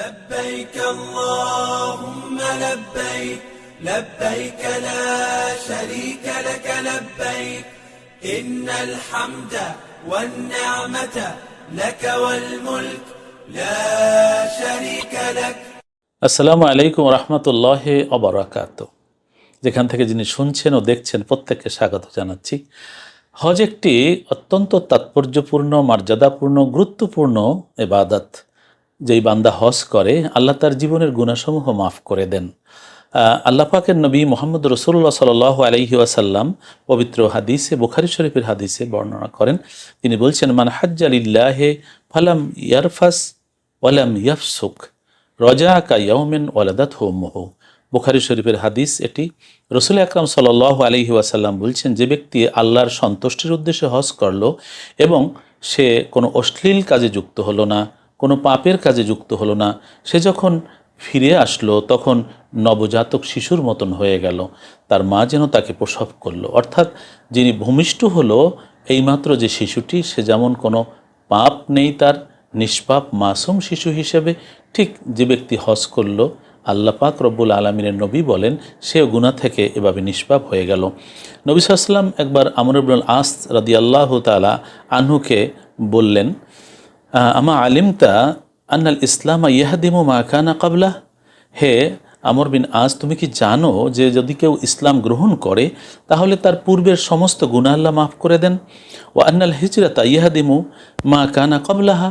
لبيك اللهم لبيك لبيك لا شريك لك لبيك إن الحمد والنعمة لك والملك لا شريك لك আসসালামু আলাইকুম রহমতুল্লাহ অবরাকাত যেখান থেকে যিনি শুনছেন ও দেখছেন প্রত্যেককে স্বাগত জানাচ্ছি হজ একটি অত্যন্ত তাৎপর্যপূর্ণ মর্যাদাপূর্ণ গুরুত্বপূর্ণ এবাদত যেই বান্দা হজ করে, আল্লাহ তার জীবনের গুণাসমূহ মাফ করে দেন। আল্লাহ পাকের নবী মোহাম্মদ রসুল্লাহ সাল আলহি আসাল্লাম পবিত্র হাদিসে, বুখারি শরীফের হাদিসে বর্ণনা করেন। তিনি বলছেন, মান হাজ্জালিল্লাহে ফালাম ইয়ারফাস ওয়ালাম ইয়াফসুক রজা কা ইয়মেন ওয়ালাদাত হোমহ বুখারি শরীফের হাদিস এটি। রসুল আকরাম সাল আলহি ওয়াসাল্লাম বলছেন, যে ব্যক্তি আল্লাহর সন্তুষ্টির উদ্দেশ্যে হজ করল এবং সে কোনো অশ্লীল কাজে যুক্ত হলো না কোনো পাপের কাজে যুক্ত হলো না। সে যখন ফিরে আসলো, তখন নবজাতক শিশুর মতন হয়ে গেল। তার মা যেন তাকে প্রসব করল। অর্থাৎ যিনি ভূমিষ্ঠ হলো, এইমাত্র যে শিশুটি, সে যেমন কোনো পাপ নেই তার, নিষ্পাপ মাসুম শিশু হিসেবে ঠিক যে ব্যক্তি হজ করল, আল্লাহ পাক রব্বুল আলমিনের নবী বলেন, সেও গুণা থেকে এভাবে নিষ্পাপ হয়ে গেল। নবী সাল্লাম একবার আমর ইবনুল আস রাদি আল্লাহ তালা আনহুকে বললেন আমা আলিমতা আন্নাল ইসলাম ইয়াহাদিমু মা কানা কাবলা হে আমর বিন আজ, তুমি কি জানো যে যদি কেউ ইসলাম গ্রহণ করে, তাহলে তার পূর্বের সমস্ত গুণা আল্লাহ মাফ করে দেন? ও আন্নাল হিজরতা ইয়াহাদিমু মা কানা কবলাহা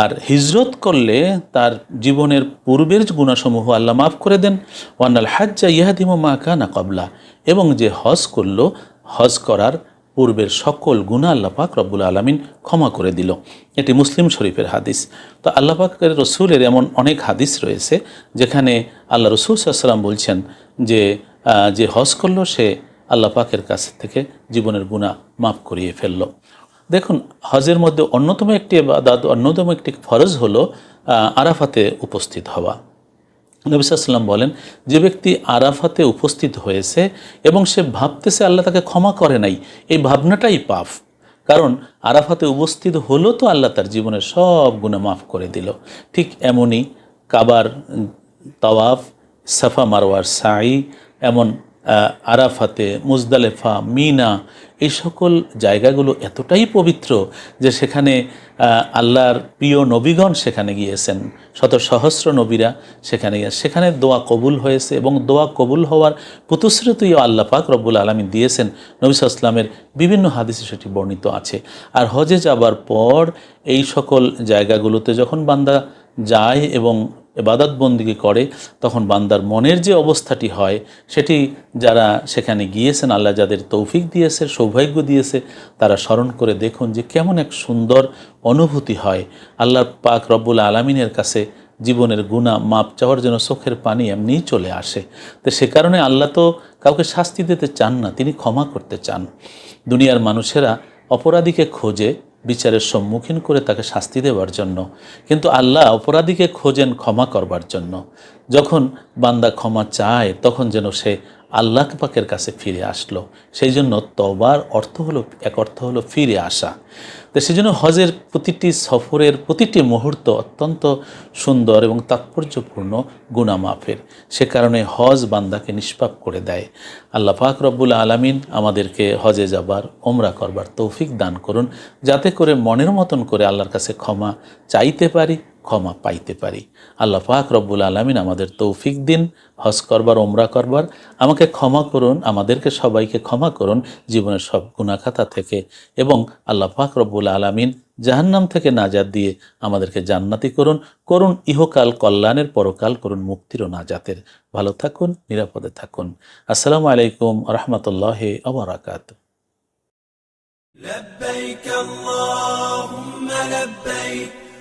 আর হিজরত করলে তার জীবনের পূর্বের গুণাসমূহ আল্লাহ মাফ করে দেন। ওয়ান্নাল হাজ্জা ইয়াহাদিমু মা কানা কবলা এবং যে হজ করল, হজ করার পূর্বের সকল গুণা আল্লাহ পাক রব্বুল আলমিন ক্ষমা করে দিল। এটি মুসলিম শরীফের হাদিস। তো আল্লাহ পাকের রসুলের এমন অনেক হাদিস রয়েছে, যেখানে আল্লাহ রসুল সাল্লাম বলছেন যে যে হজ করল সে আল্লাহ পাকের কাছ থেকে জীবনের গুণা মাফ করিয়ে ফেলল। দেখুন, হজের মধ্যে অন্যতম একটি অন্যতম একটি ফরজ হলো আরাফাতে উপস্থিত হওয়া। নবিসাল্লাম বলেন, যে ব্যক্তি আরাফাতে উপস্থিত হয়েছে এবং সে ভাবতেছে আল্লাহ তাকে ক্ষমা করে নাই, এই ভাবনাটাই পাপ। কারণ আরাফাতে উপস্থিত হলো তো আল্লাহ তার জীবনের সব গুণা মাফ করে দিল। ঠিক এমনই কাবার তাওয়াফ, সাফা মারওয়ার সাই এমন আরাফাতে, মুজদালেফা, মিনা, এই সকল জায়গাগুলো এতটাই পবিত্র যে সেখানে আল্লাহর প্রিয় নবীগণ সেখানে গিয়েছেন। শত সহস্র নবীরা সেখানে গিয়ে সেখানে দোয়া কবুল হয়েছে এবং দোয়া কবুল হওয়ার প্রতিশ্রুতিও আল্লাহ পাক রব্বুল আলমী দিয়েছেন। নবী ইসলামের বিভিন্ন হাদিসে সেটি বর্ণিত আছে। আর হজে যাবার পর এই সকল জায়গাগুলোতে যখন বান্দা যায় এবং এবাদত বন্দিকে করে, তখন বান্দার মনের যে অবস্থাটি হয়, সেটি যারা সেখানে গিয়েছেন, আল্লাহ যাদের তৌফিক দিয়েছে, সৌভাগ্য দিয়েছে, তারা স্মরণ করে দেখুন যে কেমন এক সুন্দর অনুভূতি হয়। আল্লাহর পাক রব্বুল আলমিনের কাছে জীবনের গুণা মাপ চাওয়ার জন্য চোখের পানি এমনিই চলে আসে। তো সে কারণে আল্লাহ তো কাউকে শাস্তি দিতে চান না, তিনি ক্ষমা করতে চান। দুনিয়ার মানুষেরা অপরাধীকে খোঁজে বিচারের সম্মুখীন করে তাকে শাস্তি দেওয়ার জন্য। কিন্তু আল্লাহ অপরাধীকে খোঁজেন ক্ষমা করবার জন্য। যখন বান্দা ক্ষমা চায়, তখন যেন সে আল্লাহ পাকের কাছে ফিরে আসলো। সেই জন্য তবার অর্থ হলো, এক অর্থ হলো ফিরে আসা। তো সেই জন্য হজের প্রতিটি সফরের প্রতিটি মুহূর্ত অত্যন্ত সুন্দর এবং তাৎপর্যপূর্ণ গুণামাফের সে কারণে হজ বান্দাকে নিষ্পাপ করে দেয়। আল্লাহ পাক রব্বুল আলমিন আমাদেরকে হজে যাবার ওমরা করবার তৌফিক দান করুন। যাতে করে মনের মতন করে আল্লাহর কাছে ক্ষমা চাইতে পারি ক্ষমা পাইতে পারি আল্লাহ পাক রব্বুল আলমিন আমাদের তৌফিক দিন হজ করবার ওমরা করবার আমাকে ক্ষমা করুন আমাদেরকে সবাইকে ক্ষমা করুন জীবনের সব গুণাখাতা থেকে এবং আল্লাহ পাক রব্বুল আলমিন জাহান্নাম থেকে নাজাদ দিয়ে আমাদেরকে জান্নাতি করুন করুন ইহকাল কল্যাণের পরকাল করুন মুক্তির ও নাজাতের ভালো থাকুন নিরাপদে থাকুন আসসালামু আলাইকুম রহমতুল্লাহ আবরাকাত لبيك اللهم لبيك